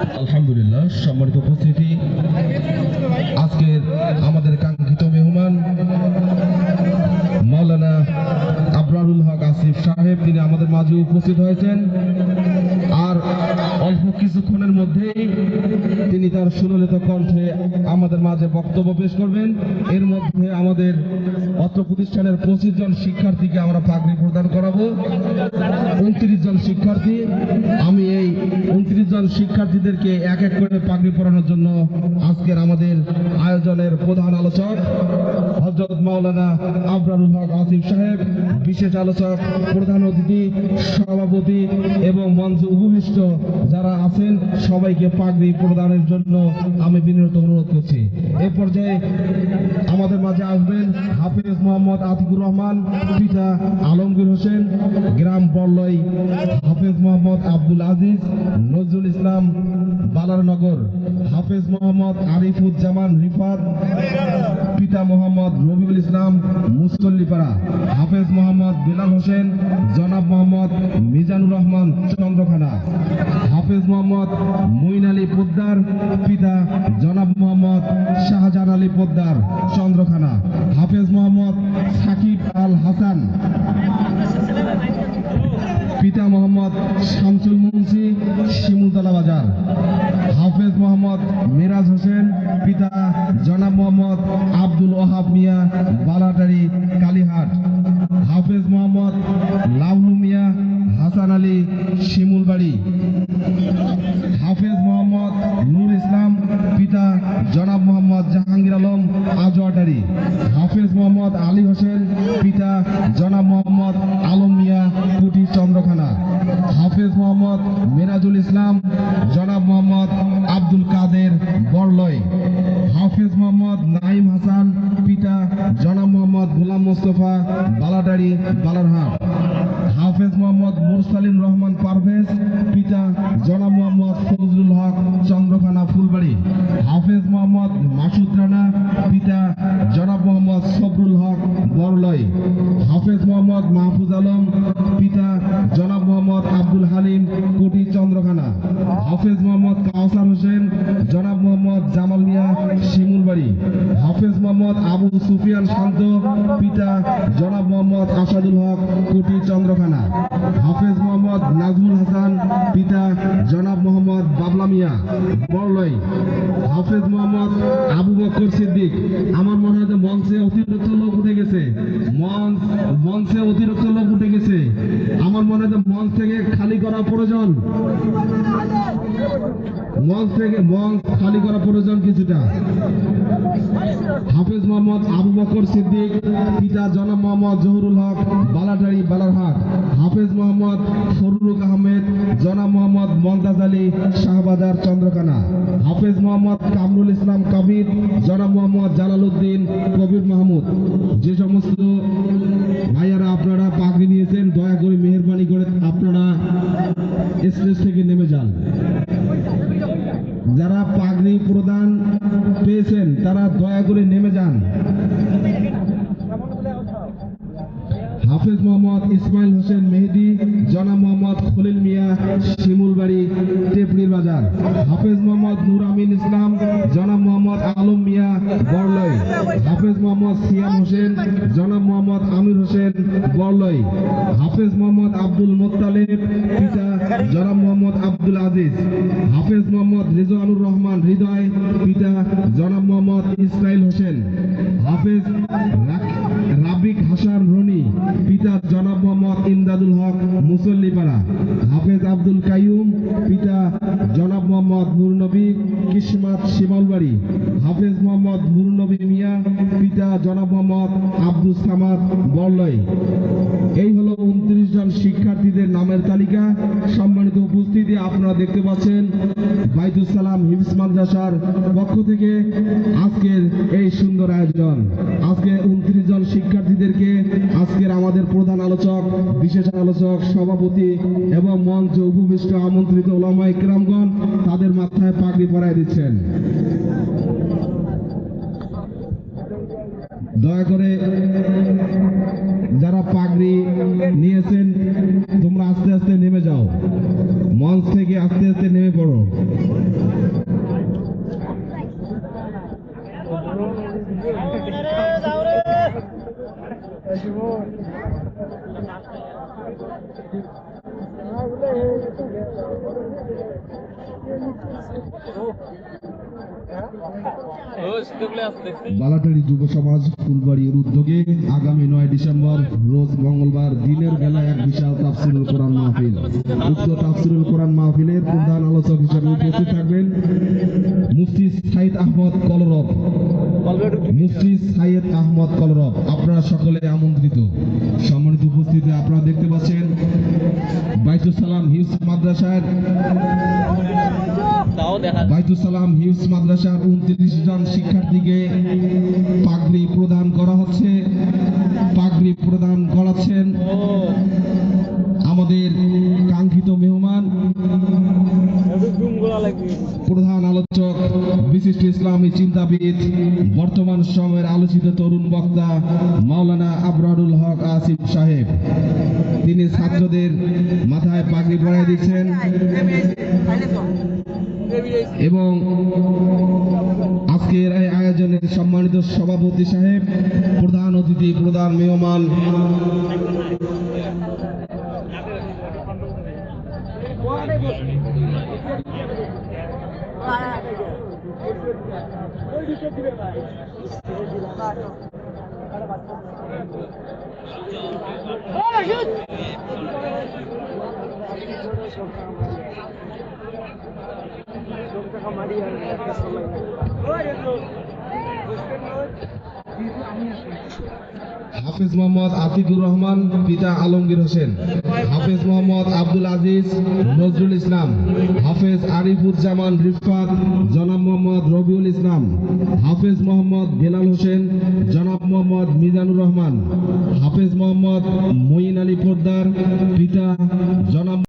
আলহামদুলিল্লাহ, সম্মানিত উপস্থিতি। আজকের আমাদের কাঙ্ক্ষিত মেহমান মাওলানা আবরারুল হক আসিফ সাহেব, তিনি আমাদের মাঝে উপস্থিত হয়েছেন। আর অল্প কিছুক্ষণের মধ্যেই তিনি তার সুললিত কণ্ঠে আমাদের মাঝে বক্তব্য পেশ করবেন। এর মধ্যে আমাদের অত্র প্রতিষ্ঠানের পঁচিশ জন শিক্ষার্থীকে আমরা পাগড়ি প্রদান করাবো। উনত্রিশ জন শিক্ষার্থী উনত্রিশ শিক্ষার্থীদেরকে এক এক করে পাগড়ি পরানোর জন্য আজকের আমাদের আয়োজনের প্রধান আলোচক হজরত মাওলানা আবরারুল হক আসিফ সাহেব, বিশেষ আলোচক প্রধান অতিথি, সভাপতি উপবিষ্ট যারা আছেন, সবাইকে পাগড়ি প্রদানের জন্য আমি বিনীত অনুরোধ করছি। এ পর্যায়ে আমাদের মাঝে আসবেন হাফিজ মোহাম্মদ আতিকুর রহমান, পিতা আলমগীর হোসেন, গ্রাম বল্লই, হাফেজ মোহাম্মদ আব্দুল আজিজ, নজরুল ইসলাম বালারনগর হাফেজ মোহাম্মদ আরিফুজ্জামান রিফাত, পিতা মোহাম্মদ রবিউল ইসলাম মুসল্লিপাড়া, হাফেজ মোহাম্মদ বিলাল হোসেন, জনাব মোহাম্মদ মিজানুর রহমান চন্দ্রখানা। হাফেজ মোহাম্মদ মুইন আলী পোদ্দার, পিতা জনাব মোহাম্মদ শাহজাহান আলী পোদ্দার, চন্দ্রখানা। হাফেজ মোহাম্মদ সাকিব আল হাসান। পিতা মোহাম্মদ শামসুল মুন্সি, শিমুলতলা বাজার। হাফেজ মোহাম্মদ মিরাজ হোসেন, পিতা জনাব মোহাম্মদ আব্দুল ওহাব মিয়া, বালাটারি জনাব মোহাম্মদ জাহাঙ্গীর আলম আজোয়াটারি হাফেজ মোহাম্মদ আলী হোসেন, পিতা জনাব মোহাম্মদ আলম মিয়া কুটি চন্দ্রখানা। হাফেজ মোহাম্মদ মিরাজুল ইসলাম, জনাব মোহাম্মদ আব্দুল কাদের বরলয়। হাফেজ মোহাম্মদ নাইম হাসান, পিতা জনাব মোহাম্মদ গোলাম মোস্তফা বালাটারি বালারহাট হাফেজ মোহাম্মদ কাউসার হোসেন, জনাব মোহাম্মদ জামাল মিয়া শিমুলবাড়ি। হাফেজ মোহাম্মদ আবু সুফিয়ান শান্ত, পিতা জনাব মোহাম্মদ আসাদুল হক, কোটি চন্দ্রখানা। হাফেজ মোহাম্মদ নাজমুল হাসান, পিতা জনাব মোহাম্মদ বাবলা মিয়া, বড়লই। হাফেজ মোহাম্মদ আবু বকর সিদ্দিক, আমার মনে হয় মঞ্চে অতিরিক্ত লোক উঠে গেছে। মঞ্চ মঞ্চে অতিরিক্ত লোক আমার মনে হয় মঞ্চ থেকে খালি করা প্রয়োজন। মঞ্চ থেকে মঞ্চ খালি করা প্রয়োজন কিছুটা। হাফেজ মোহাম্মদ আবু বকর সিদ্দিক, পিতা জনাব মোহাম্মদ জহুরুল হক, বালাটারি বালারহাট। হাফেজ মোহাম্মদ ফরুক আহমেদ, জনাব মোহাম্মদ মমতাজ আলী, শাহবাজার চন্দ্রকানা। হাফেজ মোহাম্মদ কামরুল ইসলাম কবির, জনাব মোহাম্মদ জালাল উদ্দিন, কবির স্টেজ থেকে নেমে যান। যারা পাগড়ি প্রদান পেয়েছেন, তারা দয়া করে নেমে যান। হাফেজ মোহাম্মদ ইসমাইল হোসেন মেহেদি, জনাব মোহাম্মদ খলিল মিয়া, শিমুলবাড়ি টেপড়ির বাজার। হাফেজ হাফেজ মোহাম্মদ সিয়াম হোসেন, জনাব মোহাম্মদ আমির হোসেন বরলই, হাফেজ মোহাম্মদ আব্দুল মোত্তালেব, পিতা জনাব মোহাম্মদ আব্দুল আজিজ, হাফেজ মোহাম্মদ রেজওয়ানুর রহমান হৃদয়, পিতা জনাব মোহাম্মদ ইসরাইল হোসেন, হাফেজ রাবিক হাসান রনি, পিতা জনাব মোহাম্মদ ইমদাদুল হক মুসল্লিপাড়া, হাফেজ আব্দুল কাইম পিতা জনাব মোহাম্মদ নুরনবী, কিসমাত শিমালবাড়ি, হাফেজ মোহাম্মদ নুরনবী আব্দুল সামাদ বল্লই, এই হলো উনত্রিশ জন শিক্ষার্থীদের নামের তালিকা। সম্মানিত উপস্থিতি, আপনারা দেখতে পাচ্ছেন বাইতুল সালাম হিফস মাদ্রাসার পক্ষ থেকে আজকের এই সুন্দর আয়োজন। আজকে উনত্রিশ জন শিক্ষার্থীদেরকে আজকের আমাদের প্রধান আলোচক, বিশেষ আলোচক, সভাপতি এবং মঞ্চ উপবিষ্ট আমন্ত্রিত ওলামা ইকরামগণ তাদের মাথায় পাগড়ি পরায় দিচ্ছেন। দয়া করে যারা পাগড়ি নিয়েছেন, তোমরা আস্তে আস্তে নেমে যাও মঞ্চ থেকে আস্তে আস্তে নেমে পড়ো Oh. বালাটারি যুব সমাজ ফুলবাড়ির উদ্যোগে আগামী নয় ডিসেম্বর, রোজ মঙ্গলবার দিনের বেলা এক বিশাল তাফসিরুল কোরআন মাহফিল। উক্ত তাফসিরুল কোরআন মাহফিলের প্রধান আলোচক হিসেবে উপস্থিত থাকবেন মুফতি সাইদ আহমদ কলরব। মুফতি সাইয়েদ আহমদ কলরব, আপনারা সকলে আমন্ত্রিত। সম্মানিত উপস্থিতি আপনারা দেখতে পাচ্ছেন বাইতুল সালাম হিউজ মাদ্রাসার মাদ্রাসার উনত্রিশ জন শিক্ষার্থীকে পাগড়ি প্রদান করা হচ্ছে। পাগড়ি প্রদান করাচ্ছেন আমাদের কাঙ্ক্ষিত মেহমান। প্রধান আলোচক বিশিষ্ট ইসলামী চিন্তাবিদ বর্তমান সময়ের আলোচিত তরুণ বক্তা মাওলানা আবরারুল হক আসিফ সাহেব। তিনি ছাত্রদের মাথায় পাগড়ি পরাই দিচ্ছেন এবং আজকের এই আয়োজনের সম্মানিত সভাপতি সাহেব, প্রধান অতিথি, প্রধান মেহমান María, হাফিজ মোহাম্মদ আতিকুর রহমান, পিতা আলমগীর হোসেন। হাফিজ মোহাম্মদ আব্দুল আজিজ, নজরুল ইসলাম। হাফেজ আরিফুজ্জামান রিফাত, জনাব মোহাম্মদ রবিউল ইসলাম। হাফেজ মোহাম্মদ বেলাল হোসেন, জনাব মোহাম্মদ মিজানুর রহমান। হাফেজ মোহাম্মদ মঈন আলী পোদ্দার, পিতা জনাব